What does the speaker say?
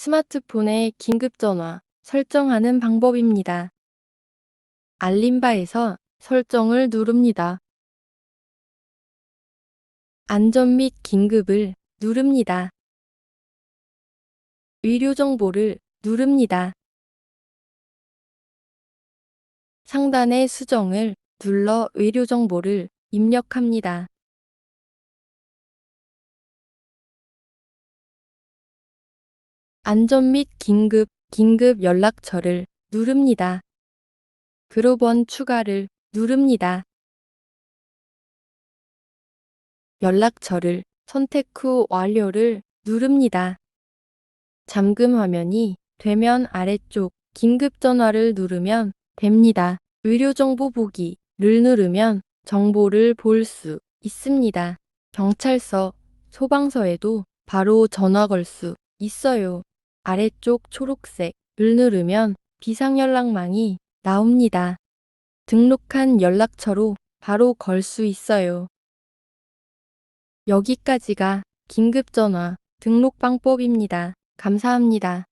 스마트폰의 긴급전화 설정하는 방법입니다. 알림바에서 설정을 누릅니다. 안전 및 긴급을 누릅니다. 의료 정보를 누릅니다. 상단의 수정을 눌러 의료 정보를 입력합니다. 안전 및 긴급, 긴급 연락처를 누릅니다. 그룹원 추가를 누릅니다. 연락처를 선택 후 완료를 누릅니다. 잠금 화면이 되면 아래쪽 긴급 전화를 누르면 됩니다. 의료 정보 보기를 누르면 정보를 볼 수 있습니다. 경찰서, 소방서에도 바로 전화 걸 수 있어요. 아래쪽 초록색을 누르면 비상연락망이 나옵니다. 등록한 연락처로 바로 걸 수 있어요. 여기까지가 긴급전화 등록 방법입니다. 감사합니다.